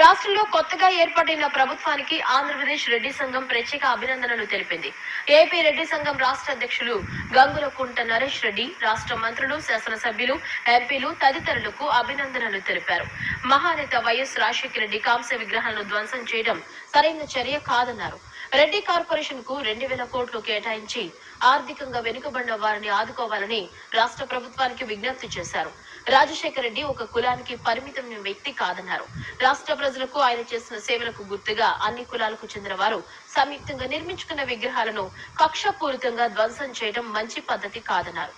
రాష్ట్రంలో కొత్తగా ఏర్పడిన ప్రభుత్వానికి ఆంధ్రప్రదేశ్ రెడ్డి సంఘం ప్రత్యేక అభినందనలు తెలిపింది. ఏపీ రెడ్డి సంఘం రాష్ట్ర అధ్యక్షులు గంగుల కుంట నరేష్ రెడ్డి రాష్ట్ర మంత్రులు శాసనసభ్యులు ఎంపీలు తదితరులకు అభినందనలు తెలిపారు. మహానేత వైఎస్ రాజశేఖర రెడ్డి కాంస్య విగ్రహాలను ధ్వంసం చేయడం సరైన చర్య కాదన్నారు. రెడ్డి కార్పొరేషన్కు రెండు వేల కోట్లు కేటాయించి ఆర్థికంగా వెనుకబడిన వారిని ఆదుకోవాలని రాష్ట్ర ప్రభుత్వానికి విజ్ఞప్తి చేశారు. రాజశేఖర రెడ్డి ఒక కులానికి పరిమితం వ్యక్తి కాదన్నారు. రాష్ట్ర ప్రజలకు ఆయన చేసిన సేవలకు గుర్తుగా అన్ని కులాలకు చెందిన వారు సంయుక్తంగా నిర్మించుకున్న విగ్రహాలను కక్షపూరితంగా ధ్వంసం చేయడం మంచి పద్ధతి కాదన్నారు.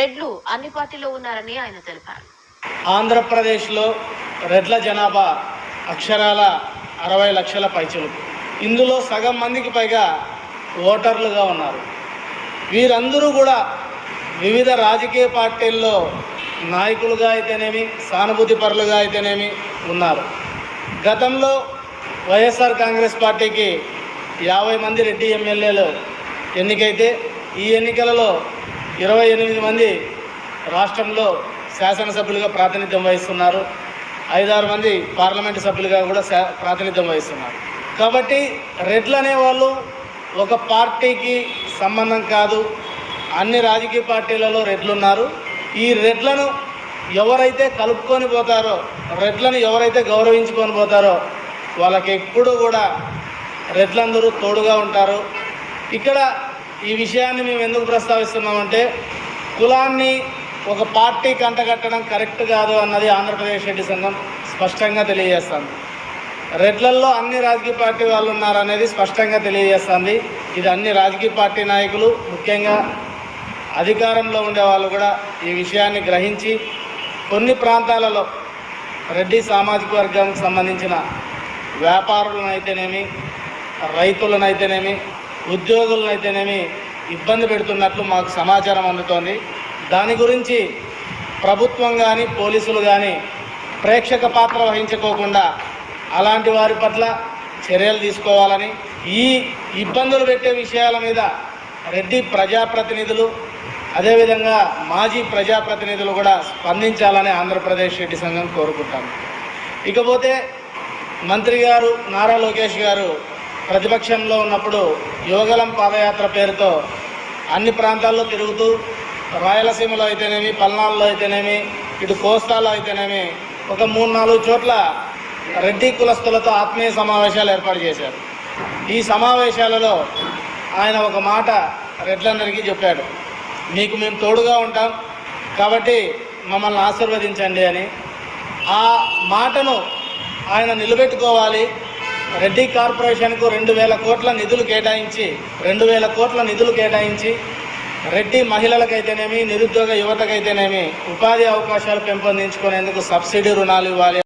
రెడ్లు అన్ని పార్టీలో ఉన్నారని ఆయన తెలిపారు. ఆంధ్రప్రదేశ్లో రెడ్ల జనాభా అక్షరాల అరవై లక్షల పైచులు ఇందులో సగం మందికి పైగా ఓటర్లుగా ఉన్నారు. వీరందరూ కూడా వివిధ రాజకీయ పార్టీల్లో నాయకులుగా అయితేనేమి సానుభూతి పరులుగా అయితేనేమి ఉన్నారు. గతంలో వైఎస్ఆర్ కాంగ్రెస్ పార్టీకి యాభై మంది రెడ్డి ఎమ్మెల్యేలు ఎన్నికైతే ఈ ఎన్నికలలో ఇరవై ఎనిమిది మంది రాష్ట్రంలో శాసనసభ్యులుగా ప్రాతినిధ్యం వహిస్తున్నారు. ఐదారు మంది పార్లమెంటు సభ్యులుగా కూడా శా ప్రాతినిధ్యం వహిస్తున్నారు. కాబట్టి రెడ్లు అనేవాళ్ళు ఒక పార్టీకి సంబంధం కాదు. అన్ని రాజకీయ పార్టీలలో రెడ్లు ఉన్నారు ఈ రెడ్లను ఎవరైతే కలుపుకొని పోతారో రెడ్లను ఎవరైతే గౌరవించుకొని పోతారో వాళ్ళకి ఎప్పుడు కూడా రెడ్లందరూ తోడుగా ఉంటారు. ఇక్కడ ఈ విషయాన్ని మేము ఎందుకు ప్రస్తావిస్తున్నామంటే కులాన్ని ఒక పార్టీ కంటగట్టడం కరెక్ట్ కాదు అన్నది ఆంధ్రప్రదేశ్ రెడ్డి సంఘం స్పష్టంగా తెలియజేస్తాను రెడ్లల్లో అన్ని రాజకీయ పార్టీ వాళ్ళు ఉన్నారనేది స్పష్టంగా తెలియజేస్తుంది. ఇది అన్ని రాజకీయ పార్టీ నాయకులు ముఖ్యంగా అధికారంలో ఉండే వాళ్ళు కూడా ఈ విషయాన్ని గ్రహించి కొన్ని ప్రాంతాలలో రెడ్డి సామాజిక వర్గానికి సంబంధించిన వ్యాపారులనైతేనేమి రైతులనైతేనేమి ఉద్యోగులనైతేనేమి ఇబ్బంది పెడుతున్నట్లు మాకు సమాచారం అందుతోంది. దాని గురించి ప్రభుత్వం కానీ పోలీసులు కానీ ప్రేక్షక పాత్ర వహించుకోకుండా అలాంటి వారి పట్ల చర్యలు తీసుకోవాలని ఈ ఇబ్బందులు పెట్టే విషయాల మీద రెడ్డి ప్రజాప్రతినిధులు అదేవిధంగా మాజీ ప్రజాప్రతినిధులు కూడా స్పందించాలని ఆంధ్రప్రదేశ్ రెడ్డి సంఘం కోరుకుంటాను. ఇకపోతే మంత్రి గారు నారా లోకేష్ గారు ప్రతిపక్షంలో ఉన్నప్పుడు యోగలం పాదయాత్ర పేరుతో అన్ని ప్రాంతాల్లో తిరుగుతూ రాయలసీమలో అయితేనేమి పల్నాడులో అయితేనేమి ఇటు కోస్తాలో అయితేనేమి ఒక మూడు నాలుగు చోట్ల రెడ్డి కులస్తులతో ఆత్మీయ సమావేశాలు ఏర్పాటు చేశారు. ఈ సమావేశాలలో ఆయన ఒక మాట రెడ్లందరికీ చెప్పాడు. మీకు మేము తోడుగా ఉంటాం కాబట్టి మమ్మల్ని ఆశీర్వదించండి అని. ఆ మాటను ఆయన నిలబెట్టుకోవాలి. రెడ్డి కార్పొరేషన్కు రెండు వేల కోట్ల నిధులు కేటాయించి రెండు వేల కోట్ల నిధులు కేటాయించి రెడ్డి మహిళలకైతేనేమి నిరుద్యోగ యువతకైతేనేమి ఉపాధి అవకాశాలు పెంపొందించుకునేందుకు సబ్సిడీ రుణాలు ఇవ్వాలి.